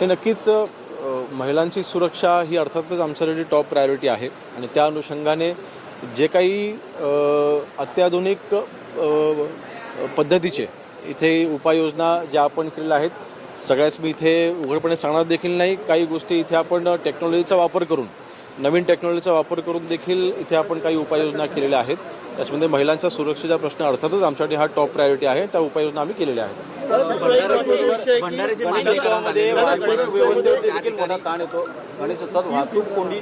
हे नक्कीच महिलांची सुरक्षा ही अर्थातच आमच्यासाठी टॉप प्रायोरिटी आहे. आणि त्या अनुषंगाने जे काही अत्याधुनिक पद्धतीचे इथे उपाययोजना ज्या आपण केलेल्या आहेत सगळ्याच मी इथे उघडपणे सांगणार देखील नाही. काही गोष्टी इथे आपण टेक्नॉलॉजीचा वापर करून नवीन टेक्नॉलॉजीचा वापर करून देखील इथे आपण काही उपाययोजना केलेल्या आहेत. त्याच्यामध्ये महिलांचा सुरक्षेचा प्रश्न अर्थातच आमच्यासाठी हा टॉप प्रायोरिटी आहे. त्या उपाययोजना आम्ही केलेल्या आहेत. वाहतूक ताण येतो वाहतूक कोंडी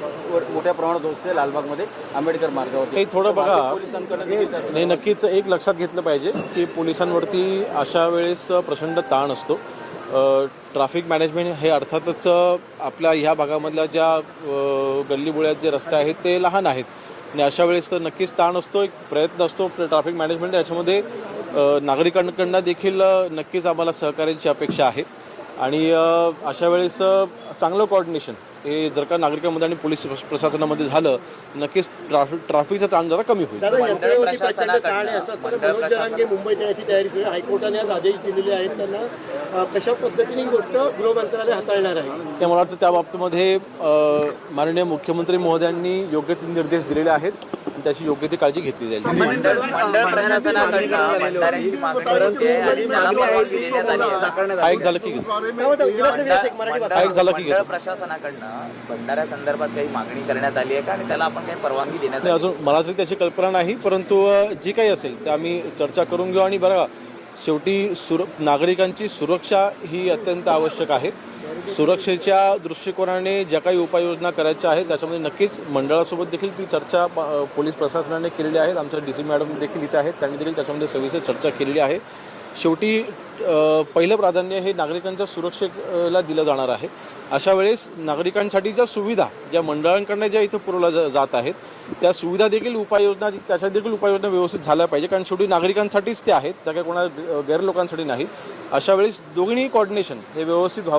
मोठ्या प्रमाणात होते लालबागमध्ये आंबेडकर मार्गावर काही थोडं बघा नाही नक्कीच एक लक्षात घेतलं पाहिजे की पोलिसांवरती अशा वेळेस प्रचंड ताण असतो. ट्रॅफिक मॅनेजमेंट हे अर्थातच आपल्या ह्या भागामधल्या ज्या गल्लीबुळ्यात गल्लीबोळ्यात जे रस्ते आहेत ते लहान आहेत. आणि अशा वेळेस नक्कीच ताण असतो एक प्रयत्न असतो ट्रॅफिक मॅनेजमेंट याच्यामध्ये नागरिकांकडनं देखील नक्कीच आम्हाला सहकार्याची अपेक्षा आहे. आणि अशा वेळेस चांगलं कोऑर्डिनेशन हे जर का नागरिकांमध्ये आणि पोलीस प्रशासनामध्ये झालं नक्कीच ट्रॅफिक ट्रॅफिकचा ताण जरा कमी होईल. मुंबईत येण्याची तयारी सुरू हायकोर्टाने आज आदेश दिलेले आहेत. त्यांना कशा पद्धतीने ही गोष्ट गृह मंत्रालय हाताळणार आहे? ते मला वाटतं त्या बाबतीमध्ये माननीय मुख्यमंत्री महोदयांनी योग्य ते निर्देश दिलेले आहेत. त्याची योग्य ती काळजी घेतली जाईल. मंडळ मंडळ प्रशासनाकडनं भंडाऱ्यांची मागणी होते आणि त्याला परवानगी देण्यात आली आहे. हा एक झालं की हा झालं मंडळ घेतो. प्रशासनाकडनं भंडाऱ्या संदर्भात काही मागणी करण्यात आली आहे का? आणि त्याला आपण काही परवानगी देण्यात नाही आली अजून मला तरी त्याची कल्पना नाही परंतु अ, जी काही असेल ते आम्ही चर्चा करून घेऊ. आणि बरं शेवटी सुर नागरिकांची सुरक्षा ही अत्यंत आवश्यक आहे. सुरक्षेच्या दृष्टिकोनाने ज्या काही उपाययोजना करायच्या आहेत त्याच्यामध्ये नक्कीच मंडळासोबत देखील ती चर्चा पोलीस प्रशासनाने केलेली आहे. आमच्या डी सी मॅडम देखील इथे आहेत. त्यांनी देखील त्याच्यामध्ये सविस्तर चर्चा केलेली आहे. शेवटी पहिलं प्राधान्य हे नागरिकांच्या सुरक्षेला दिलं जाणार आहे. अशा वेळेस नागरिकांसाठी ज्या सुविधा ज्या मंडळांकडनं ज्या इथं पुरवल्या जा- जात आहेत त्या सुविधा देखील उपाययोजना त्याच्या देखील उपाययोजना व्यवस्थित झाल्या पाहिजे. कारण शेवटी नागरिकांसाठीच ते आहेत. त्या काही कोणा गैर लोकांसाठी नाही अशा वेळेस दोन्ही कॉर्डिनेशन हे व्यवस्थित व्हावं.